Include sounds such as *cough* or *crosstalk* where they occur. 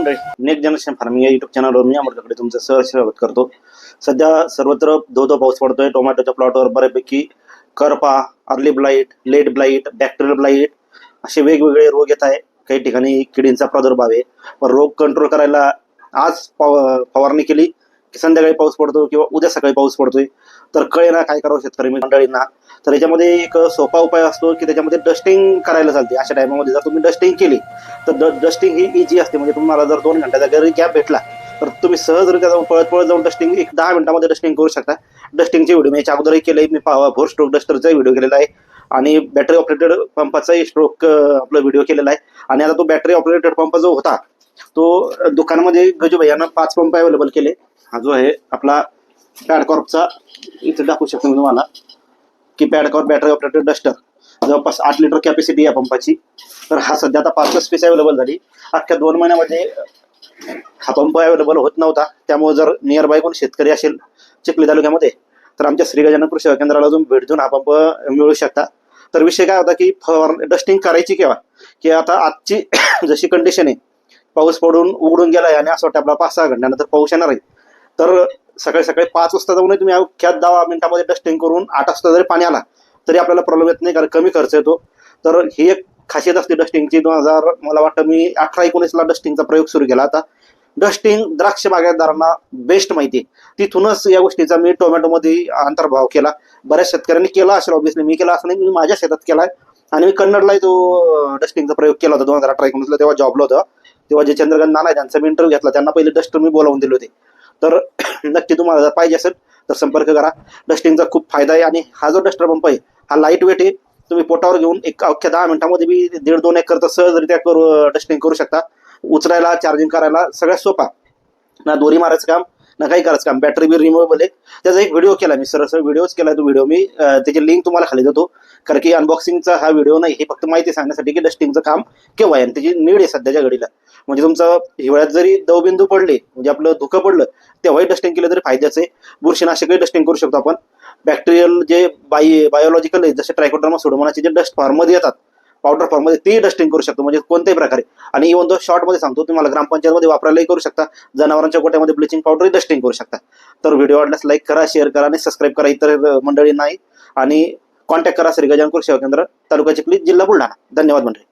Next generation farming या YouTube चॅनलवर मी अमरकडे तुमचं सहर्ष स्वागत करतो. सध्या सर्वत्र धो धो पाऊस पडतोय. टोमॅटोच्या प्लॉटवर बऱ्यापैकी करपा early blight late blight bacterial blight असे वेगवेगळे रोग येत आहे काही ठिकाणी किडींचा प्रादुर्भाव आहे. पण रोग कंट्रोल करायला आज फवारणी केली. संध्याकाळी पाऊस पडतो किंवा उद्या सकाळी पाऊस पडतोय तर कळेना काय करावं शेतकरी मंडळींना. तर याच्यामध्ये एक सोपा उपाय असतो की त्याच्यामध्ये डस्टिंग करायला चालते. अशा टायमामध्ये जर तुम्ही डस्टिंग केली तर डस्टिंग ही इजी असते. म्हणजे तुम्हाला जर दोन घंट्याचा घरी गॅप भेटला तर तुम्ही सहजरित्या जाऊन पळत पळत जाऊन डस्टिंग एक दहा मिनिटामध्ये डस्टिंग करू शकता. डस्टिंगचे व्हिडिओ मी याच्या अगोदरही केले. मी फोर स्ट्रोक डस्टरचा व्हिडिओ केलेला आहे. आणि बॅटरी ऑपरेटेड पंपाचाही स्ट्रोक आपला व्हिडिओ केलेला आहे. आणि आता तो बॅटरी ऑपरेटेड पंप जो होता तो दुकानामध्ये गजूभाई यांना पाच पंप अवेलेबल केले. हा जो आहे आपला पॅडकॉर्पचा इथे दाखवू शकतो मी तुम्हाला की पॅडकॉर्प बॅटरी ऑपरेटेड डस्टर जवळपास आठ लिटर कॅपॅसिटी या पंपाची. तर हा सध्या आता पाच स्पेस अवेलेबल झाली. अख्ख्या दोन महिन्यामध्ये हा पंप अवेलेबल होत नव्हता. त्यामुळे जर नियर बाय कोण शेतकरी असेल चिखली तालुक्यामध्ये तर आमच्या श्री गजानन कृषी केंद्राला अजून भेट देऊन हा पंप मिळू शकता. तर विषय काय होता की फवार डस्टिंग करायची केव्हा? की आता आजची *coughs* जशी कंडिशन आहे पाऊस पडून उघडून गेलाय आणि असं वाटतं आपला पाच सहा घंट्यानंतर पाऊस येणार आहे. तर सकाळी सकाळी पाच वाजता जाऊन तुम्ही अख्यात दहा मिनिटामध्ये डस्टिंग करून आठ वाजता जरी पाणी आला तरी आपल्याला प्रॉब्लेम येत नाही कारण कमी खर्च येतो. तर ही एक खासियत असते डस्टिंगची दोन हजार मला वाटतं मी अठरा एकोणीसला डस्टिंगचा प्रयोग सुरू केला. होता डस्टिंग द्राक्ष बागायतदारांना बेस्ट माहिती आहे. तिथूनच या गोष्टीचा मी टोमॅटोमध्ये अंतर्भाव केला. बऱ्याच शेतकऱ्यांनी केला असेल ऑब्विसली मी केला असं नाही मी माझ्या शेतात केलाय. आणि मी कन्नडलाही तो डस्टिंगचा प्रयोग केला होता दोन हजार अठरा एकोणीसला तेव्हा जॉबला होता. तेव्हा जे चंद्रकांत नाना आहे त्यांचा मी इंटरव्ह्यू घेतला. त्यांना पहिले डस्टर मी बोलावून दिले होते. तर *clears throat* नक्की तुम्हाला जर पाहिजे असेल तर संपर्क करा. डस्टिंगचा खूप फायदा आहे आणि हा जो डस्टर पंप आहे हा लाइट वेट आहे. तुम्ही पोटावर घेऊन एक अख्ख्या दहा मिनिटामध्ये मी दीड दोन एकर तर सहजरित्या करू डस्टिंग करू शकता. उचलायला चार्जिंग करायला सगळ्यात सोपा. ना दोरी मारायचं काम ना काही करायचं काम. बॅटरी बी रिमुवेबल आहे त्याचा एक व्हिडिओ केला मी. सरळ सरळ व्हिडिओच केला तो व्हिडिओ मी. त्याची लिंक तुम्हाला खाली देतो. कारण की अनबॉक्सिंगचा हा व्हिडिओ नाही. हे फक्त माहिती सांगण्यासाठी की डस्टिंगचं काम केव्हा आहे आणि त्याची नीड आहे सध्याच्या घडीला. म्हणजे तुमचं हिवाळ्यात जरी दवबिंदू पडले म्हणजे आपलं धुकं पडलं तेव्हाही डस्टिंग केलं तरी फायद्याचं आहे. बुरशीनाशकही डस्टिंग करू शकतो आपण. बॅक्टेरियल जे बाय बायोलॉजिकल आहे जसे ट्रायकोड्रामा सोडोमोनाचे जे डस्ट फॉर्ममध्ये येतात पावडर फॉर्ममध्ये ते डस्टिंग करू शकतो म्हणजे कोणत्याही प्रकारे. आणि इव्हन तो शॉर्टमध्ये सांगतो तुम्हाला ग्रामपंचायतमध्ये वापरायलाही करू शकता जनावरांच्या गोट्यामध्ये ब्लिचिंग पावडरही डस्टिंग करू शकता. तर व्हिडिओ आवडल्यास लाईक करा शेअर करा आणि सबस्क्राईब करा इतर मंडळी नाही. आणि कॉन्टॅक्ट करा श्री गजानपूर सेवा केंद्र तालुका चिखली जिल्हा बुलढाणा. धन्यवाद मंडळी.